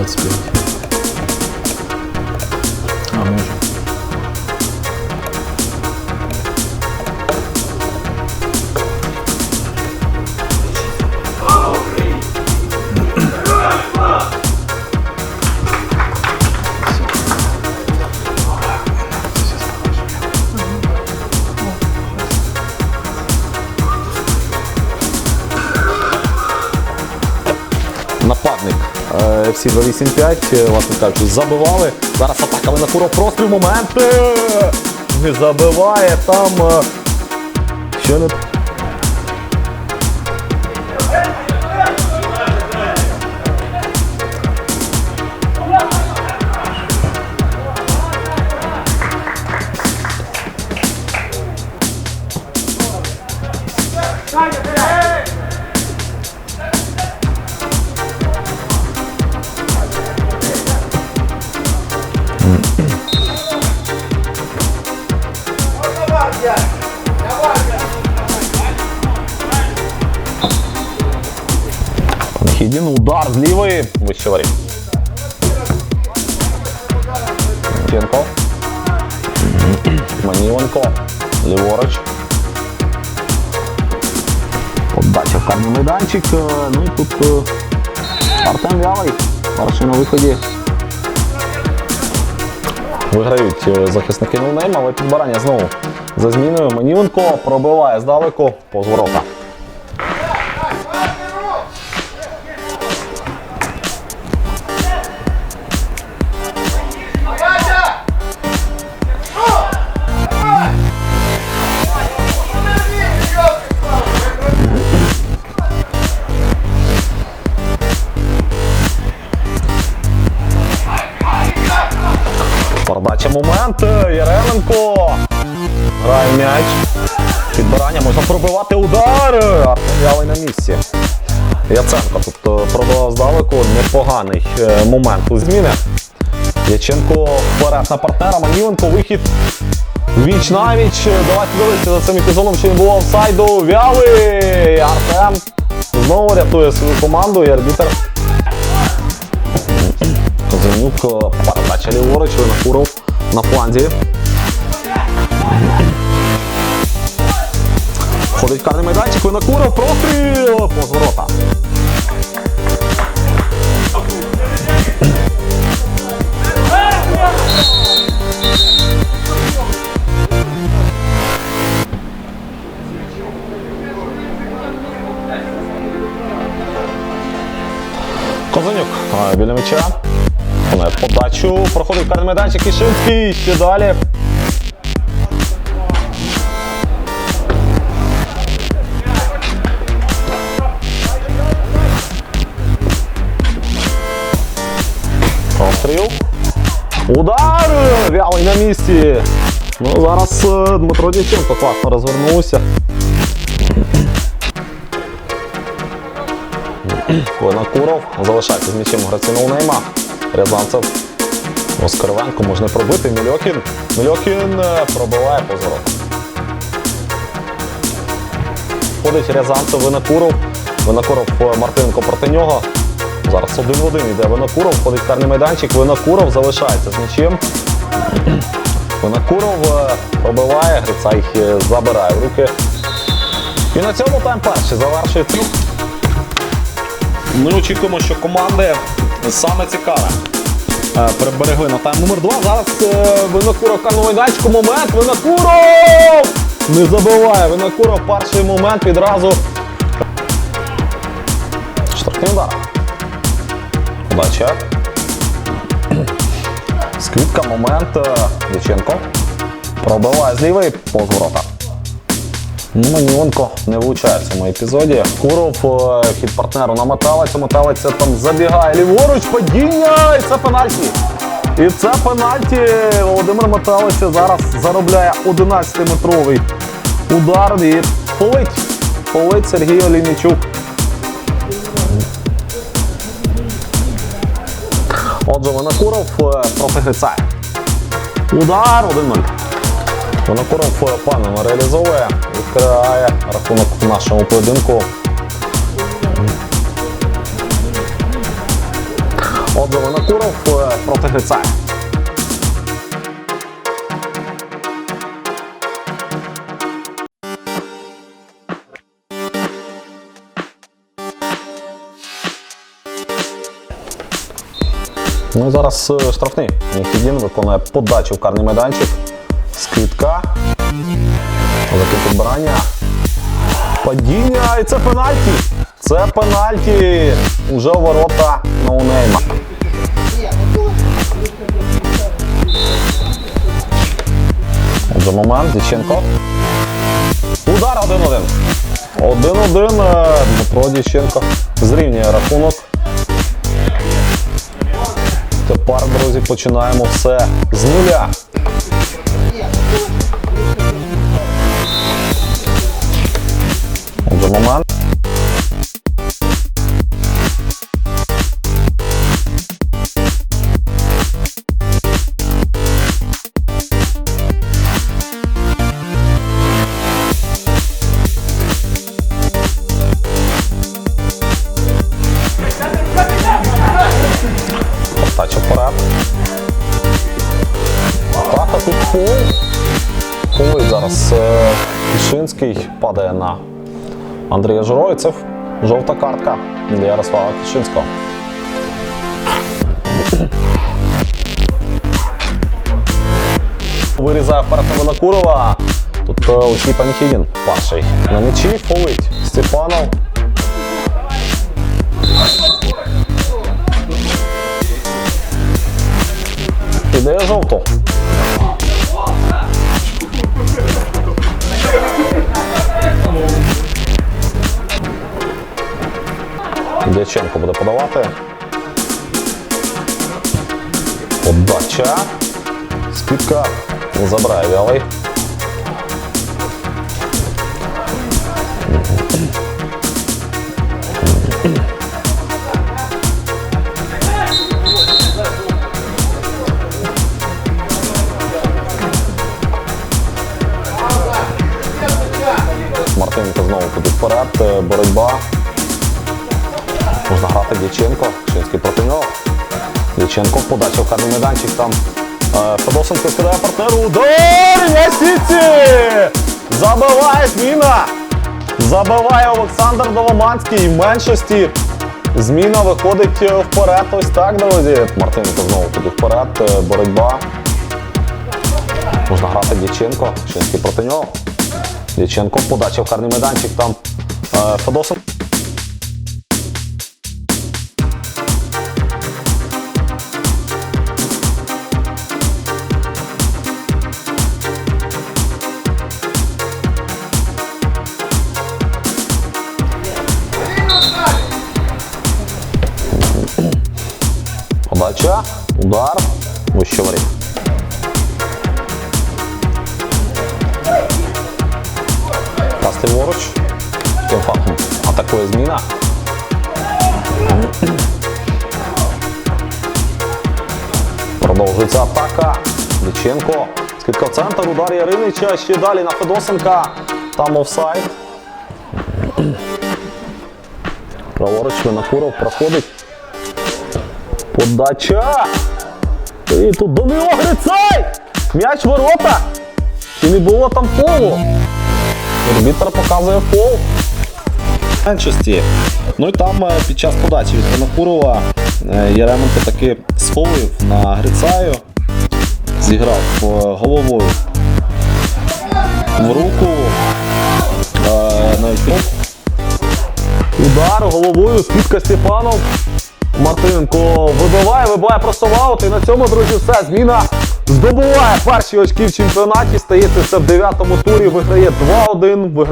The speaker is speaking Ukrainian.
God's will. Amen. Е, 285, е, власне кажучи, забивали. Зараз атака Винокуров, простріл, момент. Не забиває там. е, Що не. Хідін, удар з лівої. Вище воріт. Тінко. Маніленко. Ліворуч. Подача в карний майданчик. Е, Ну і тут е, Артем Вялий. Перший на виході. Виграють е, захисники Нулнейм, але підбирання знову за зміною. Маніленко пробиває здалеку по зворота. Передача момент. Яременко. Грає м'яч. Підбирання можна пробивати удар. Ялий на місці. Яценко е, пробивав здалеку. Непоганий е, момент у зміни. Яченко вперед на партнера. Маніленко вихід. Віч на віч. Давайте дивитися за цим епізодом, що не було офсайду. Вялий. Артем знову рятує свою команду і арбітер Козенюк, е, передача ліворуч, Винокуров на фланзі. Ходить карний майданчик, Винокуров, простріл, позворота. Е, біля м'яча. Подачу. Проходить карний майданчик Кишинський. Ще далі. Простріл. Удар! Вялий на місці. Ну, зараз е, Дмитро Дяченко класно розвернувся. Винокуров залишається з м'ячем гравці ноунейма. Рязанцев. Оскаровенко можна пробити. Мільохін. Мільохін е, пробиває позорок. Ходить Рязанцев, Винокуров. Винокуров е, Мартиненко проти нього. Зараз один в один йде Винокуров, ходить карний майданчик. Винокуров залишається з м'ячем. Винокуров е, пробиває, Грицай е, забирає в руки. І на цьому тайм перший завершує трюк. Ми очікуємо, що команди саме цікаве. е, Приберегли на тайм номер 2. Зараз Винокуров в карному майданчику. Момент. Винокуров! Не забиває. Винокуров перший момент відразу. Штрафний удар. Подача. Скидка, момент. е, Дяченко. Пробиває з лівої позворота. Ну, Маніонко не влучає в цьому епізоді. Куров е, хід партнеру на металицю. Металиця там забігає ліворуч, падіння! І це пенальті. І це пенальті. Володимир Металиця зараз заробляє 11-метровий удар і полить. Полить Сергій Олійничук. Отже, Винокуров е, проти Грицая. Удар 1-0. Винокуров впевнено реалізовує, відкриває рахунок в нашому поєдинку. Отже, Винокуров е, проти Грицая. Ну і зараз е, штрафний. Нікідін виконує подачу в карний майданчик. Скидка. Таке підбирання. Падіння. І це пенальті. Це пенальті. Уже у ворота ноунейма. Отже, момент. Діченко. Удар 1-1. 1-1. е, Дмитро Діченко зрівнює рахунок. Тепер, друзі, починаємо все з нуля. Отже, момент. Кишинський падає на Андрія Жиройцев. Жовта картка для Ярослава Кишинського. Вирізає вперед на Винокурова. Тут е, Олексій Паніхідін перший. На м'ячі фолить Степанов. Ідея жовту. Дяченко буде подавати. Подача. Скидка. Забирає вялий. Мартиненко знову туди вперед. Боротьба. Можна грати Дяченко. Шинський проти нього. Дяченко подача в карний майданчик. Там е, Федосенко скидає партнеру. Удар! На сітці! Забиває зміна! Забиває Олександр Доломанський в меншості. Зміна виходить вперед. Ось так, друзі. Мартиненко знову туди вперед. Е, Боротьба. Можна грати Дяченко. Шинський проти нього. Дяченко подача в карний майданчик. Там е, Федосенко. Подача, удар, вище воріт. Пас ліворуч. Тим фактом атакує зміна. Продовжується атака. Ліченко. Скидка в центр, удар Яринича. Ще далі на Федосенка. Там офсайд. Праворуч Винокуров проходить. Подача. І тут до нього Грицай! М'яч ворота. Чи не було там фолу? Арбітр показує фол. Меншості. Ну і там е, під час подачі від Винокурова е, Яременко таки сфолив на Грицаю. Зіграв е, головою в руку. Навіть. Удар головою, скидка Степанов. Мартиненко вибиває, вибиває просто в. І на цьому, друзі, все. Зміна здобуває перші очки в чемпіонаті. Стається це в дев'ятому турі. Виграє 2-1. Виграє